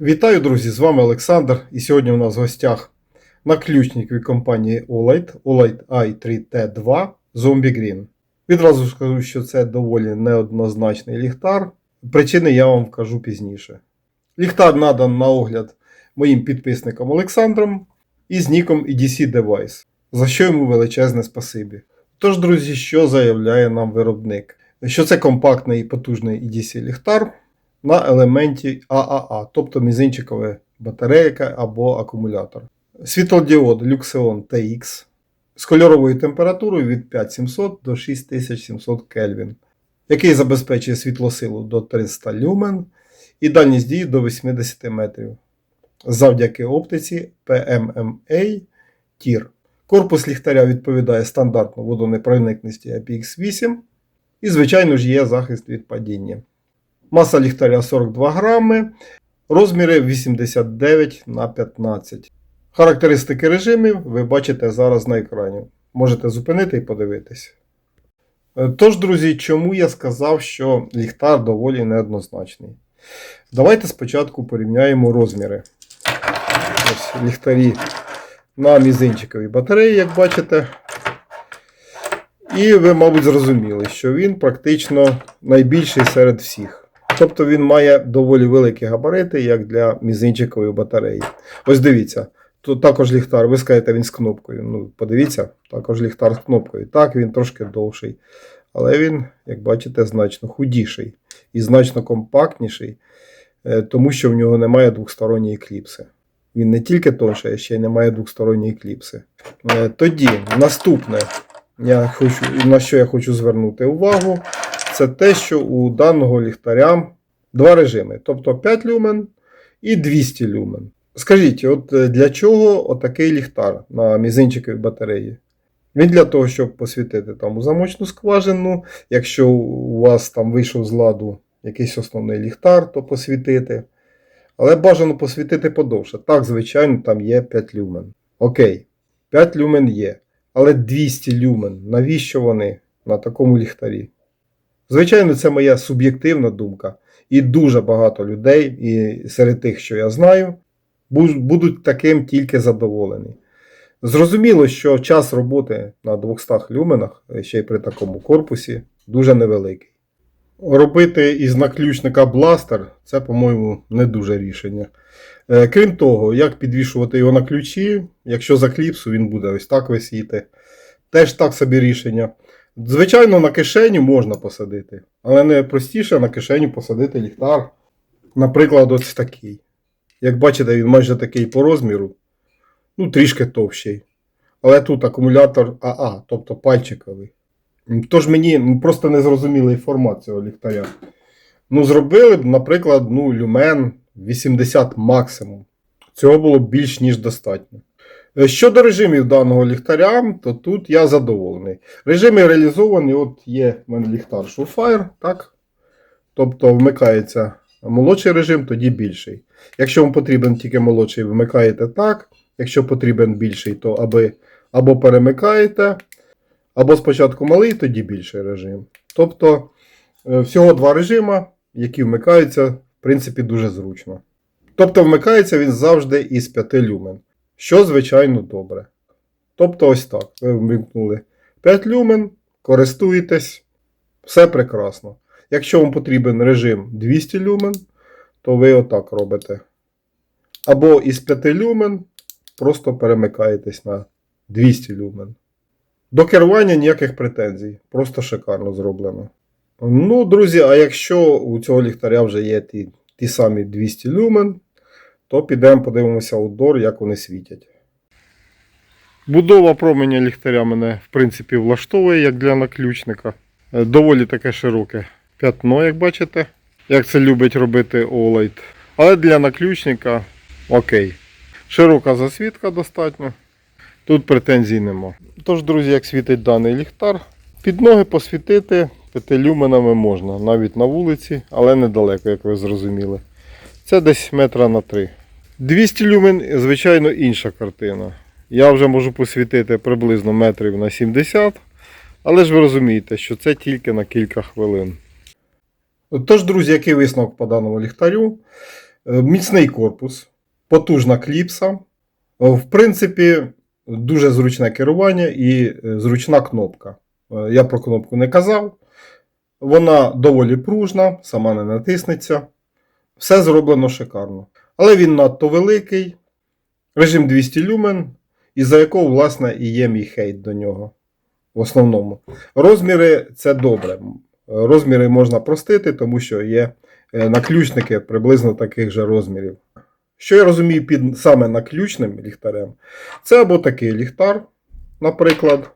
Вітаю, друзі! З вами Олександр. І сьогодні у нас в гостях наключник від компанії Olight, Olight i3T2 Zombie Green. Відразу скажу, що це доволі неоднозначний ліхтар. Причини я вам вкажу пізніше. Ліхтар надан на огляд моїм підписникам Олександром і з ніком EDC Device, за що йому величезне спасибі. Тож, друзі, що заявляє нам виробник? Що це компактний і потужний EDC ліхтар на елементі ААА, тобто мізинчикова батарейка або акумулятор. Світлодіод Luxeon TX з кольоровою температурою від 5700 до 6700 Кельвін, який забезпечує світлосилу до 300 люмен і дальність дії до 80 метрів завдяки оптиці PMMA TIR. Корпус ліхтаря відповідає стандартно водонепроникності IPX8 і, звичайно ж, є захист від падіння. Маса ліхтаря 42 грами, розміри 89 на 15. Характеристики режимів ви бачите зараз на екрані. Можете зупинити і подивитись. Е, Тож, друзі, чому я сказав, що ліхтар доволі неоднозначний? Давайте спочатку порівняємо розміри. Ось ліхтарі на мізинчиковій батареї, як бачите. І ви, мабуть, зрозуміли, що він практично найбільший серед всіх. Тобто він має доволі великі габарити, як для мізинчикової батареї. Ось дивіться, тут також ліхтар, ви скажете, він з кнопкою. Ну, подивіться, також ліхтар з кнопкою. Так, він трошки довший. Але він, як бачите, значно худіший і значно компактніший, е, тому що в нього немає двосторонньої кліпси. Він не тільки тонший, а ще й не має двосторонньої кліпси. Е, Тоді, наступне, я хочу, на що я хочу звернути увагу, це те, що у даного ліхтаря два режими, тобто 5 люмен і 200 люмен. Скажіть, от е, для чого отакий ліхтар на мізинчиковій батареї? Він для того, щоб посвітити там у замочну скважину. Якщо у вас там вийшов з ладу якийсь основний ліхтар, то посвітити. Але бажано посвітити подовше. Так, звичайно, там є 5 люмен. Окей, 5 люмен є. Але 200 люмен, навіщо вони на такому ліхтарі? Звичайно, це моя суб'єктивна думка. І дуже багато людей, і серед тих, що я знаю, будуть таким тільки задоволені. Зрозуміло, що час роботи на 200 люменах, е, ще й при такому корпусі, дуже невеликий. Робити із наключника бластер це, по-моєму, не дуже рішення. Е, Крім того, як підвішувати його на ключі, якщо за кліпсу він буде ось так висіти. Теж так собі рішення. Звичайно, на кишеню можна посадити, але не простіше на кишеню посадити ліхтар. Наприклад, ось такий. Як бачите, він майже такий по розміру, ну трішки товщий. Але тут акумулятор АА, тобто пальчиковий. Тож мені просто не зрозумілий формат цього ліхтаря. Ну, зробили б, наприклад, ну, люмен 80 максимум. Цього було б більш ніж достатньо. Е, Щодо режимів даного ліхтаря, то тут я задоволений. Режими реалізовані, от є в мене ліхтар Surefire, так? Тобто вмикається молодший режим, тоді більший. Якщо вам потрібен тільки молодший, вмикаєте так. Якщо потрібен більший, то аби, або перемикаєте, або спочатку малий, тоді більший режим. Тобто е, всього два режима, які вмикаються, в принципі, дуже зручно. Тобто вмикається він завжди із 5 люмен, що, звичайно, добре. Тобто, ось так. Ви вмикнули 5 люмен, користуєтесь, все прекрасно. Якщо вам потрібен режим 200 люмен, то ви отак робите. Або із 5 люмен просто перемикаєтесь на 200 люмен. До керування ніяких претензій. Просто шикарно зроблено. Ну, друзі, а якщо у цього ліхтаря вже є ті, ті самі 200 люмен, то підемо подивимося outdoor, як вони світять. Будова променя ліхтаря мене, в принципі, влаштовує, як для наключника. Е, Доволі таке широке п'ятно, як бачите, як це любить робити Olight. Але для наключника окей. Широка засвітка достатньо. Тут претензій нема. Тож, друзі, як світить даний ліхтар, під ноги посвітити 5 можна, навіть на вулиці, але недалеко, як ви зрозуміли. Це десь метра на 3. 200 люмен, звичайно, інша картина. Я вже можу посвітити приблизно метрів на 70, але ж ви розумієте, що це тільки на кілька хвилин. Тож, друзі, який висновок по даному ліхтарю? Е, Міцний корпус, потужна кліпса. Е, В принципі, дуже зручне керування і е, зручна кнопка. Я про кнопку не казав. Вона доволі пружна, сама не натиснеться. Все зроблено шикарно. Але він надто великий. Режим 200 люмен, із-за якого, власне, і є мій хейт до нього. В основному. Розміри це добре. Розміри можна простити, тому що є е, наключники приблизно таких же розмірів. Що я розумію під саме наключним ліхтарем? Це або такий ліхтар, наприклад,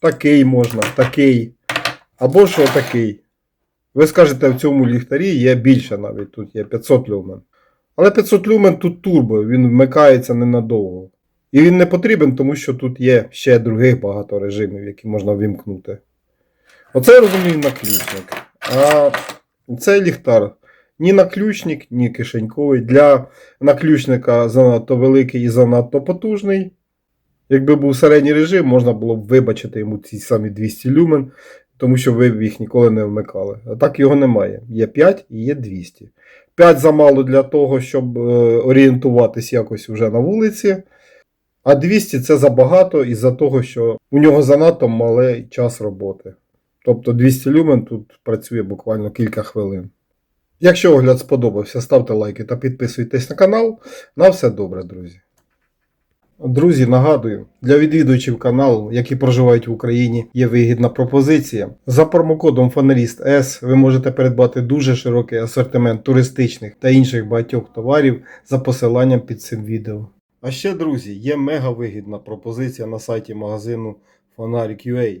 такий можна, такий, або ж отакий. Ви скажете, в цьому ліхтарі є більше навіть, тут є 500 люмен. Але 500 люмен тут турбо, він вмикається ненадовго. І він не потрібен, тому що тут є ще других багато режимів, які можна вимкнути. Оце я розумію наключник. А цей ліхтар ні наключник, ні кишеньковий. Для наключника занадто великий і занадто потужний. Якби був середній режим, можна було б вибачити йому ці самі 200 люмен, тому що ви їх ніколи не вмикали. А так його немає. Є 5 і є 200. 5 замало для того, щоб е, орієнтуватись якось вже на вулиці. А 200 це забагато із-за того, що у нього занадто малий час роботи. Тобто 200 люмен тут працює буквально кілька хвилин. Якщо огляд сподобався, ставте лайки та підписуйтесь на канал. На все добре, друзі. Друзі, нагадую, для відвідувачів каналу, які проживають в Україні, є вигідна пропозиція. За промокодом Фонаріст С ви можете придбати дуже широкий асортимент туристичних та інших багатьох товарів за посиланням під цим відео. А ще, друзі, є мега вигідна пропозиція на сайті магазину Фонарик.ua.